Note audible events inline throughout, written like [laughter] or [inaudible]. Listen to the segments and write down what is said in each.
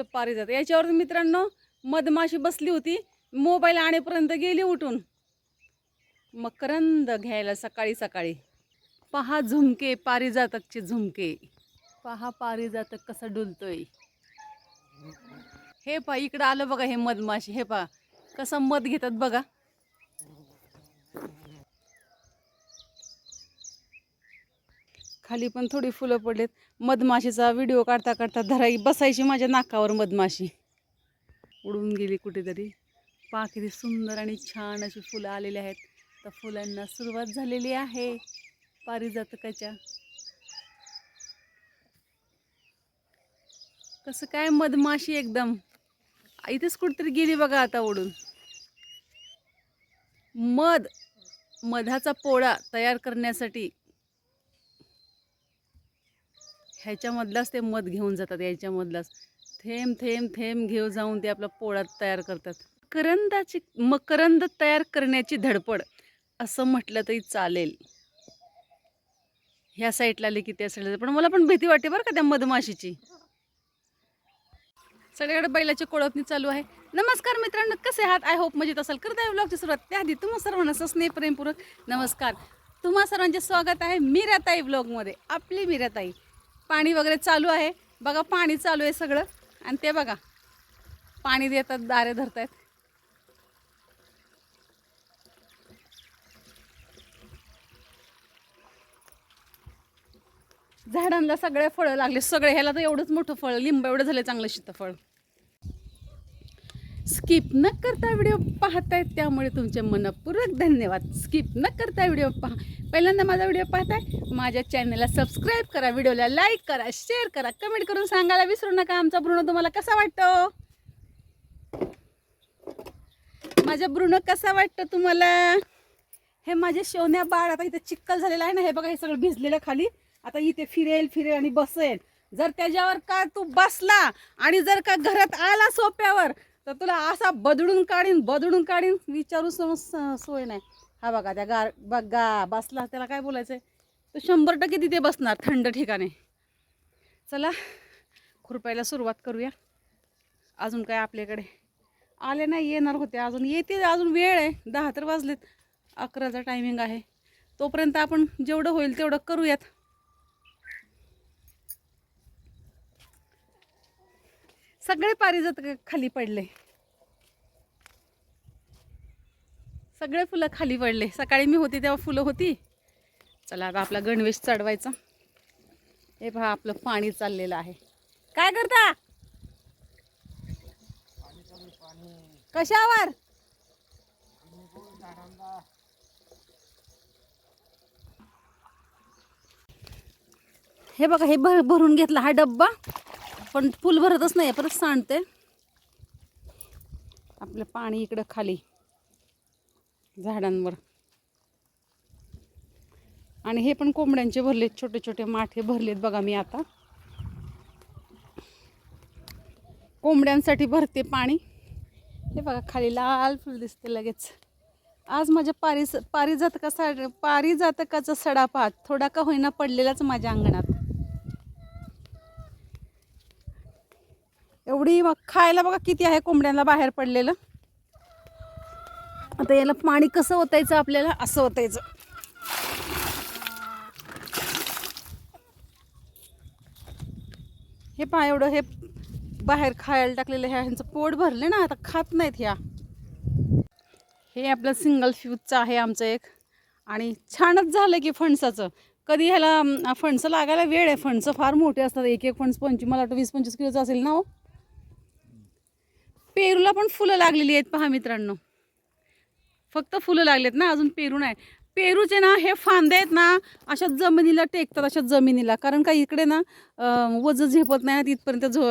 आपलं पारिजात याच्यावर मित्रांनो मधमाशी बसली होती. मोबाईल आणेपर्यंत गेली उठून. मकरंद घ्यायला सकाळी सकाळी. पहा झुमके पारिजातकचे झुमके. पहा पारिजातक कसं डुलतोय. हे पहा इकडं आलं बघा हे मधमाशी. हे पहा कसं मध घेतात बघा. खाली पण थोडी फुलं पडलेत. मधमाशीचा व्हिडिओ काढता काढता धराई बसायची माझ्या नाकावर मधमाशी. उडून गेली कुठेतरी. पा किती सुंदर आणि छान अशी फुलं आलेली आहेत. तर फुलांना सुरुवात झालेली आहे पारिजातकाच्या. कसं काय मधमाशी एकदम? इथेच कुठेतरी गेली बघा आता उडून. मध मधाचा पोळा तयार करण्यासाठी ह्याच्यामधलाच ते मध घेऊन जातात याच्यामधलाच. थेंब थेंब थेंब घेऊ जाऊन ते आपला पोळात तयार करतात. करंदाची मकरंद तयार करण्याची धडपड असं म्हटलं तरी चालेल. ह्या साईडला आले की त्या साईडला पण मला पण भीती वाटते बरं का त्या मधमाशीची. सगळ्याकडे बैलाची कोळपणी चालू आहे. नमस्कार मित्रांनो कसे आहात? आय होप मजेत असाल. करत आहे ब्लॉगची सुरुवात त्याआधी तुम्हा सर्वांना सस्नेह प्रेमपूर्वक नमस्कार. तुम्हा सर्वांचे स्वागत आहे मीराताई ब्लॉगमध्ये आपली मीराताई. पाणी वगैरे चालू आहे. बघा पाणी चालू आहे सगळं. आणि ते बघा पाणी देतात दारे धरतायत. झाडांना सगळे फळं लागले. सगळे ह्याला तर एवढंच मोठं फळ लिंब एवढं झालं चांगलं शीतफळ. स्किप न करता व्हिडिओ पाहतायत त्यामुळे तुमचे मनपूर्वक धन्यवाद. स्किप न करता व्हिडिओ पहा. पहिल्यांदा माझा व्हिडिओ पाहताय? माझ्या चॅनलला सबस्क्राईब करा व्हिडिओला लाईक करा शेअर करा कमेंट करून सांगायला विसरू नका. आमचा भ्रूण तुम्हाला कसा वाटतो? माझा भ्रूण कसा वाटतो तुम्हाला? हे माझे शोन्या बाळ आता इथे चिक्कल झालेलं आहे ना हे बघा हे सगळं भिजलेलं खाली. आता इथे फिरेल फिरेल आणि बसेल. जर त्याच्यावर का तू बसला आणि जर का घरात आला सोप्यावर तर तुला असा बदडून काढीन बदडून काढीन विचारू समज स- सोय नाही. हा बघा त्या गार बघा बसला त्याला काय बोलायचं आहे तो शंभर टक्के तिथे बसणार थंड ठिकाणी. चला खुरपायला सुरुवात करूया. अजून काय आपल्याकडे? आले नाही येणार होते अजून येते अजून वेळ आहे. दहा तर वाजलेत अकराचा टायमिंग आहे. तोपर्यंत आपण जेवढं होईल तेवढं करूयात. सगळे पारिजात खाली पडले. सगळे फुलं खाली पडले सकाळी मी होती तेव्हा फुलं होती. चला आता आपला गणवेश चढवायचा. हे पहा आपलं पाणी चाललेलं आहे. काय करता? कशावर? हे बघा हे भर भरून घेतला हा डब्बा. पण फुल भरतच नाही परत सांडते आपलं पाणी इकडं खाली. झाडांवर. आणि हे पण कोंबड्यांचे भरलेत छोटे छोटे माठे भरलेत बघा मी आता. कोंबड्यांसाठी भरते पाणी. हे बघा खाली लाल फुल दिसते लगेच. आज माझ्या पारिस पारिजातका सा पारिजातकाचा सडा पाहत थोडा का होईना पडलेलाच माझ्या अंगणात. एवढी मग खायला बघा किती आहे कोंबड्यांना बाहेर पडलेलं. आता याला पाणी कसं ओतायचं आपल्याला? असं ओतायचं. हे पहा एवढं हे बाहेर खायला टाकलेलं ह्या ह्यांचं पोट भरले ना आता खात नाहीत ह्या. हे आपलं सिंगल फ्यूजचं आहे आमचं एक. आणि छानच झालं की फणसाचं. कधी ह्याला फणसं लागायला वेळ आहे. फणसं फार मोठे असतात. एक एक फणस पंचवीस मला वाटतं वीस पंचवीस किलोचं असेल ना हो? पेरूला पण फुलं लागलेली आहेत पहा मित्रांनो. फक्त फुलं लागलेत ना अजून पेरू नाही. पेरूचे ना हे फांदे आहेत ना अशा जमिनीला टेकतात अशा जमिनीला. कारण का इकडे ना वजन झेपत नाही ना तिथपर्यंत झो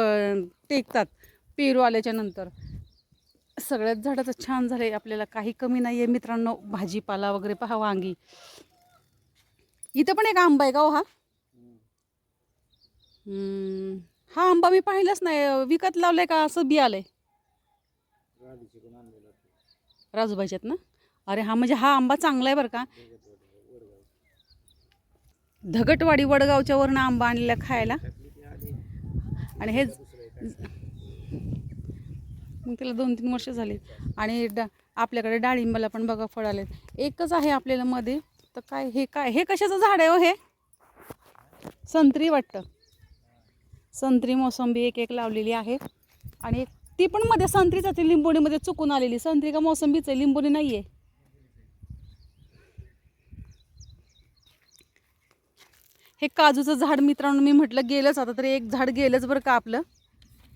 टेकतात पेरू आल्याच्यानंतर. सगळ्यात झाडाचं छान झालं आहे आपल्याला काही कमी नाही आहे मित्रांनो भाजीपाला वगैरे पहा वांगी. इथं पण एक आंबा आहे का हो हा? हा आंबा मी पाहिलाच नाही. विकत लावलाय का? असं बी आलंय. राजूबाईच्यात ना? अरे हा म्हणजे हा आंबा चांगला आहे बरं का? धगटवाडी वडगावच्या वरनं आंबा आणलेला खायला. आणि हे मग त्याला दोन तीन वर्ष झाली. आणि डा आपल्याकडे डाळिंबाला पण बघा फळ आले एकच आहे आपल्याला मध्ये. तर काय हे काय हे कशाचं झाड आहे हो हे? संत्री वाटतं. संत्री मोसंबी एक एक लावलेली आहे. आणि एक- ती पण मध्ये संत्रीच आहे ती लिंबोणीमध्ये चुकून आलेली. संत्री का मोसंबीच आहे लिंबोणी नाही आहे हे काजूचं झाड मित्रांनो मी म्हटलं गेलंच आता तरी एक झाड गेलंच बरं का आपलं.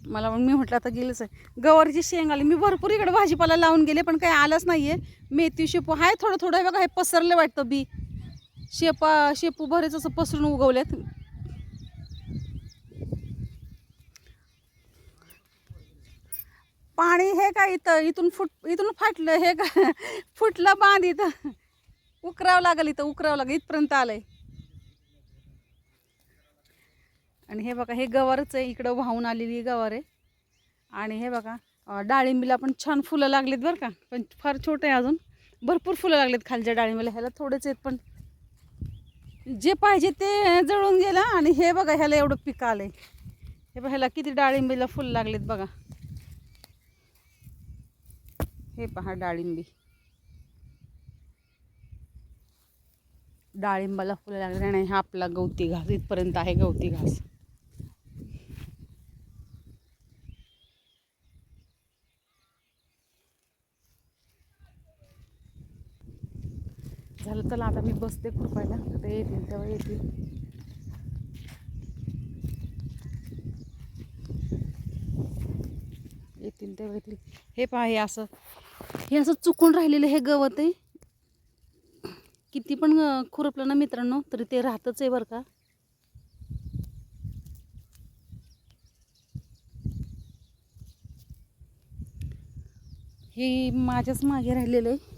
मला पण मी म्हटलं आता गेलंच आहे. गवारीची शेंग आली. मी भरपूर इकडे भाजीपाला लावून गेले पण काही आलंच नाही आहे मेथी शेपू आहे थोडं थोडं हे बघा हे पसरलं वाटतं बी. शेपा शेपू बरेच असं पसरून उगवलेत. पाणी हे काय इथं इथून फुट इथून फाटलं हे का [laughs] फुटलं बांध इथं. उकरावं लागेल इथं उकरावं लागेल इथपर्यंत आलंय. आणि हे बघा हे गवारच आहे इकडं वाहून आलेली गवार आहे. आणि हे बघा डाळिंबीला पण छान फुलं लागलीत बरं का. पण फार छोटं आहे अजून. भरपूर फुलं लागलीत खालच्या डाळिंबीला. ह्याला थोडेच आहेत पण जे पाहिजे ते जळून गेलं आणि हे बघा ह्याला एवढं पिक आहे हे बघा ह्याला किती डाळिंबीला फुलं लागलीत बघा. हे पहा डाळिंबी. डाळिंबाला फुलं लागले नाही हा आपला गवती घास इथपर्यंत आहे गवती घास. झालं चला आता मी बसते खुरपायला. ते येतील तेव्हा येतील. येतील तेव्हा येतील. हे पहा हे असं हे असं चुकून राहिलेलं हे गवत आहे. किती पण खुरपलं ना मित्रांनो तरी ते राहतच आहे बरं का. हे माझ्याच मागे राहिलेलं आहे.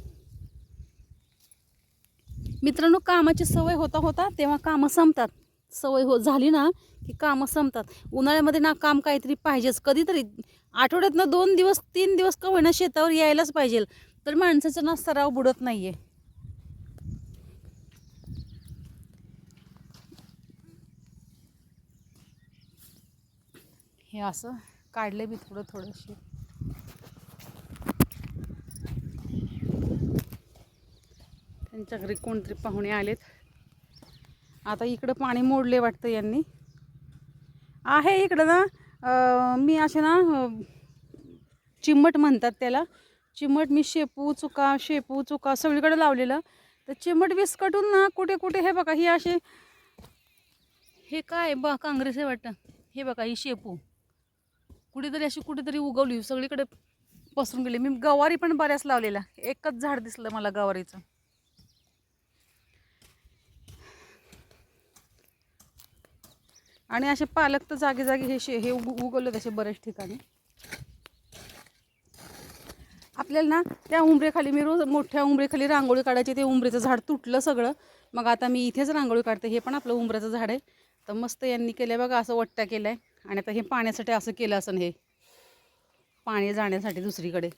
मित्रांनो कामाची सवय होता होता तेव्हा कामं संपतात. सवय हो झाली ना की कामं संपतात. उन्हाळ्यामध्ये ना काम काहीतरी पाहिजेच. कधीतरी आठवड्यातनं दोन दिवस तीन दिवस का होईना शेतावर यायलाच पाहिजे. तर माणसाचा ना सराव बुडत नाही आहे हे असं काढले मी थोडं थोडंशी त्यांच्या घरी कोणतरी पाहुणे आलेत. आता इकडं पाणी मोडले वाटतं यांनी. आहे इकडं ना मी असे ना चिमट म्हणतात त्याला. चिमट मी शेपू चुका शेपू चुका सगळीकडे लावलेलं. तर चिमट विस्कटून ना कुठे कुठे हे बघा ही असे हे काय बा काँग्रेस आहे वाटतं. हे बघा ही शेपू. कुठेतरी अशी कुठेतरी उगवली सगळीकडे पसरून गेली. मी गवारी पण बऱ्याच लावलेला एकच झाड दिसलं मला गवारीचं. आणि असे पालक तर जागी जागी हे शे हे उग उगवले तसे बऱ्याच ठिकाणी. आपल्याला ना त्या उंबरेखाली मी रोज मोठ्या उंबरेखाली रांगोळी काढायची ते उंबरेचं झाड तुटलं सगळं. मग आता मी इथेच रांगोळी काढते हे पण आपलं उंबऱ्याचं झाड आहे. तर मस्त यांनी केलं बघा असं वट्ट्या केलं आहे आणि आता हे पाण्यासाठी असं केलं असं हे. पाणी जाण्यासाठी दुसरीकडे.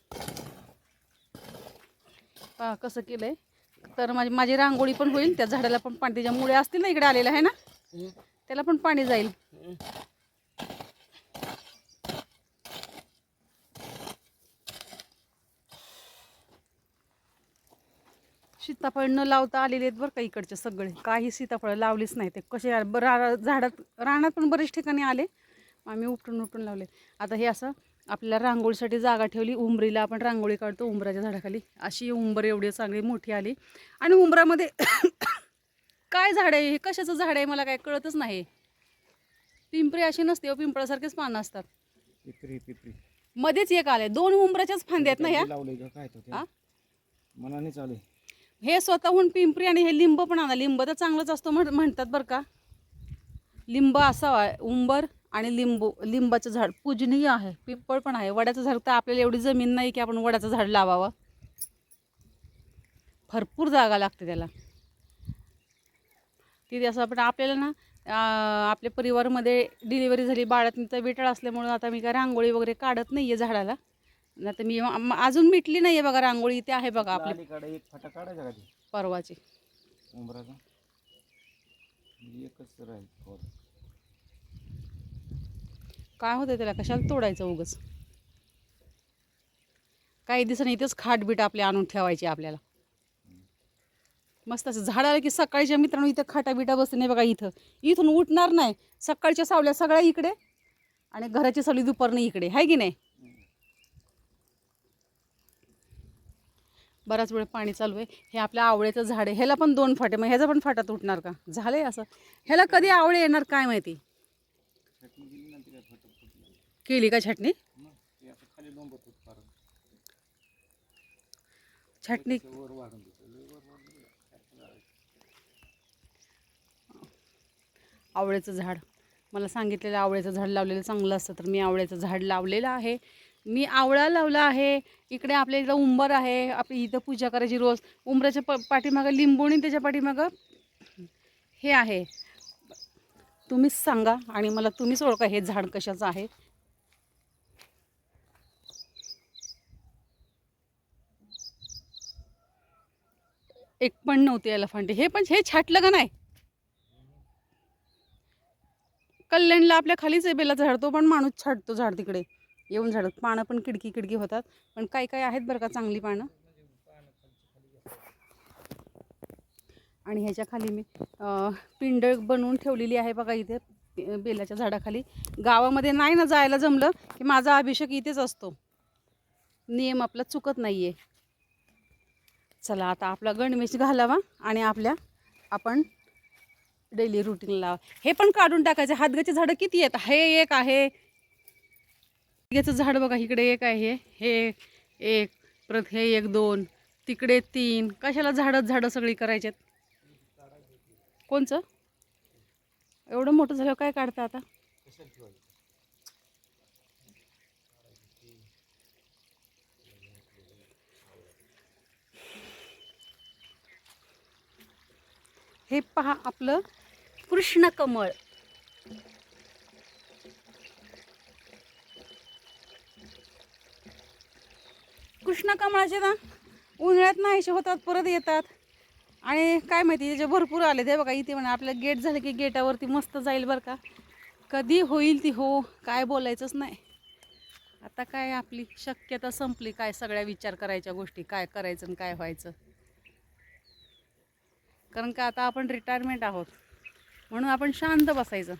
पहा कसं केलं आहे तर माझी माझी रांगोळी पण होईल त्या झाडाला पण पाणी त्याच्या मुळे असतील ना इकडे आलेलं आहे ना? त्याला पण पाणी जाईल. सीताफळ न लावता आलेले आहेत बरं का इकडचे सगळे. काही सीताफळं लावलीच नाही ते. कसे आ- रा झाडात रानात पण बरेच ठिकाणी आले. आम्ही उपटून उपटून लावले. आता हे असं आपल्याला रांगोळीसाठी जागा ठेवली. उंबरीला आपण रांगोळी काढतो उंबराच्या झाडाखाली. अशी उंबर एवढी चांगली मोठी आली. आणि उंबरामध्ये काय झाड आहे? हे कशाचं झाड आहे? मला काय कळतच नाही. पिंपरी अशी नसते हो, पिंपळासारखेच पानं असतात. पिपरी पिपरी. मध्येच एक आले दोन उंबराच्याच फांद्या आहेत ना ह्या? लावलंय का काय तो. हा? मनाने चालू आहे. हे स्वतःहून पिंपरी आणि हे लिंब पण आणा. लिंब तर चांगलंच असतो म्हण म्हणतात बरं का. लिंब असावा उंबर आणि लिंबू लिंबाचं झाड पूजनीय आहे. पिंपळ पण आहे. वड्याचं झाड तर आपल्याला एवढी जमीन नाही की आपण वड्याचं झाड लावावं. भरपूर जागा लागते त्याला. तिथे असं आपण आपल्याला ना आपल्या परिवारामध्ये डिलिव्हरी झाली बाळातीचा विटाळ असल्यामुळं आता मी काय रांगोळी वगैरे काढत नाही आहे झाडाला. तर मी अजून मिटली नाही आहे बघा रांगोळी इथे आहे बघा आपल्या अलीकडे एक फटा काढायचा का ते? परवाची. काय होतं त्याला? कशाला तोडायचं उगच? काही दिवसांनी इथेच खाटबीट आपले आणून ठेवायची आपल्याला. मस्त असं झाड आलं की सकाळच्या मित्रांनो इथं खाटा बिटा बसते नाही बघा इथं. इथून उठणार नाही. सकाळच्या सावल्या सगळ्या इकडे आणि घराची सावली दुपारनं इकडे. आहे की नाही? बराच वेळ पाणी चालू आहे. हे आपल्या आवळ्याचं झाड आहे. ह्याला पण दोन फाटे. मग ह्याचा पण फाटा तुटणार का? झालंय असं. ह्याला कधी आवळे येणार काय माहिती? केली का छटणी? छटणी वर वाढून देतो लय वर वाढून दिलं. काय करायचं? आवळ्याचं झाड. मला सांगितलेलं आवळ्याचं झाड लावलेलं चांगलं असतं तर मी आवळ्याचं झाड लावलेलं आहे. मी आवळा लावला आहे. इकडे आपल्या इथं उंबर आहे. आपली इथं पूजा करायची रोज. उंबराच्या प पाठीमागं लिंबोणी त्याच्या पाठीमागं हे आहे. तुम्हीच सांगा आणि मला तुम्हीच ओळखा हे झाड कशाचं आहे. एक पण नव्हते याला हे पण हे छाटलं का नाही? कल्याणला आपल्या खालीच आहे झाडतो पण माणूस छाडतो झाड तिकडे. येऊन झाडत. पानं पण किडकी किडकी होतात. पण काही काही आहेत बरं का चांगली पानं? आणि ह्याच्या खाली मी पिंड बनवून ठेवलेली आहे बघा इथे बेलाच्या झाडाखाली. गावामध्ये नाही ना जायला जमलं की माझा अभिषेक इथेच असतो. नियम आपला चुकत नाही आहे चला आता आपला गणवेश घालावा आणि आपल्या आपण डेली रुटीन हे पण काढून टाकायचे. हातगाचे झाडं किती आहेत? हे एक आहे. याचं झाड बघा इकडे एक आहे. हे एक परत हे एक दोन तिकडे तीन. कशाला झाडं झाडं सगळी करायच्यात कोणचं? एवढं मोठं झालं काय काढतं आता? हे पहा आपलं कृष्ण कमळ कृष्ण कमळाचे ना उन्हाळ्यात नाहीसे होतात परत येतात. आणि काय माहिती त्याचे भरपूर आले ते बघा इथे म्हणा आपलं गेट झालं की गेटावरती मस्त जाईल बरं का. कधी होईल ती हो काय बोलायचंच नाही. आता काय आपली शक्यता संपली काय सगळ्या विचार करायच्या गोष्टी काय करायचं आणि काय व्हायचं. कारण का आता आपण रिटायरमेंट आहोत. म्हणून आपण शांत बसायचं.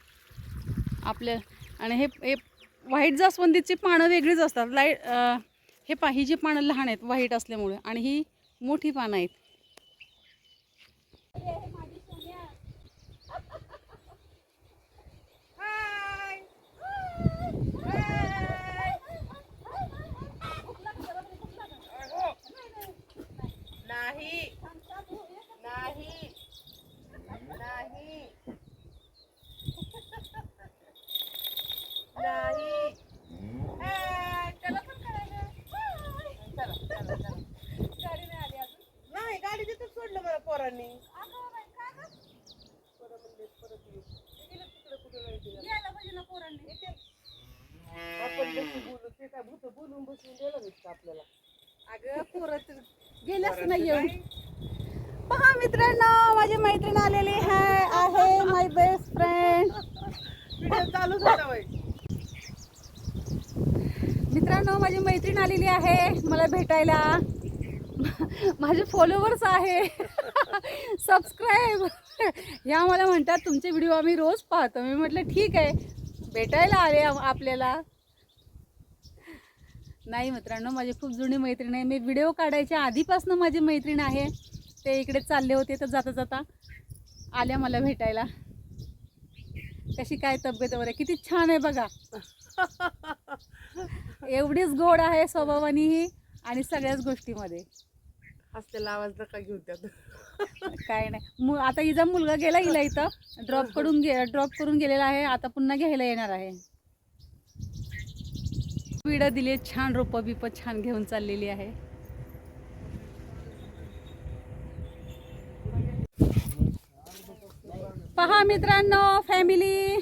आपल्या आणि हे हे व्हाईट जास्वंदीची पानं वेगळीच असतात. लाइट हे पा ही जी पानं लहान आहेत व्हाईट असल्यामुळे आणि ही मोठी पानं आहेत नाही नाही नाही नाही ए, त्याला पण करायचं. चला, चला, चला. नाही गाडी तिथं सोडलं मला पोरांनी पोरं म्हणले, परत येऊ. ते गेलं तिकडं कुठं जायचं याला. येते. आपण जसं बोलू ते काय भूत बोलून बसून दिलं नाही का आपल्याला अगं पोरत पहा मित्रांनो माझी मैत्रीण आलेली आहे आहे माय बेस्ट फ्रेंड चालू मित्रांनो माझी मैत्रीण आलेली आहे मला भेटायला. माझे फॉलोवर्स आहे. सबस्क्राईब ह्या मला म्हणतात तुमचे व्हिडिओ आम्ही रोज पाहतो. मी म्हटलं ठीक आहे. भेटायला आले आपल्याला. नाही मित्रांनो माझी खूप जुनी मैत्रीण आहे. मी व्हिडिओ काढायच्या आधीपासून माझी मैत्रीण आहे. ते इकडे चालले होते तर जाता जाता आल्या मला भेटायला. कशी काय तब्येत वगैरे? किती छान आहे बघा. एवढीच गोड आहे स्वभावानी ही आणि सगळ्याच गोष्टीमध्ये. हसतेला आवाज नका घेऊ त्यात. काय नाही. मु आता हिचा मुलगा गेला हिला इथं. ड्रॉप [laughs] कडून गे ड्रॉप करून गेलेला आहे. आता पुन्हा घ्यायला येणार आहे. विडा दिली छान रोपं बिपं छान घेऊन चाललेली आहे. पहा मित्रांनो फॅमिली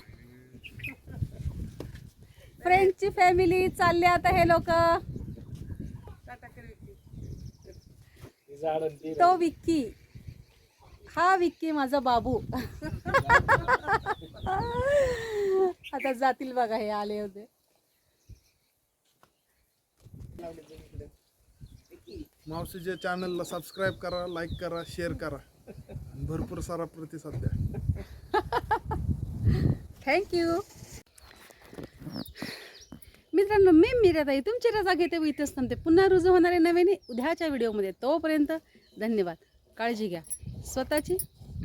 फ्रेंडची फॅमिली चालली आता हे लोक. तो विक्की. हा विक्की माझा बाबू. [laughs] आता जातील बघा हे आले होते. मावशीच्या चॅनलला सबस्क्राईब करा लाईक करा शेअर करा. भरपूर सारा प्रतिसाद द्या. थँक्यू मित्रांनो मी मीराताई तुमची रजा घेते व इथेच थांबते पुन्हा रुजू होणारे नवीन उद्याच्या व्हिडिओमध्ये. तोपर्यंत धन्यवाद. काळजी घ्या. स्वतःची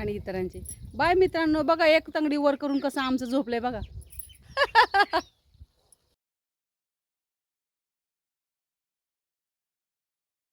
आणि इतरांची. बाय मित्रांनो बघा एक तंगडी वर करून कसं आमचं झोपलंय बघा. [laughs]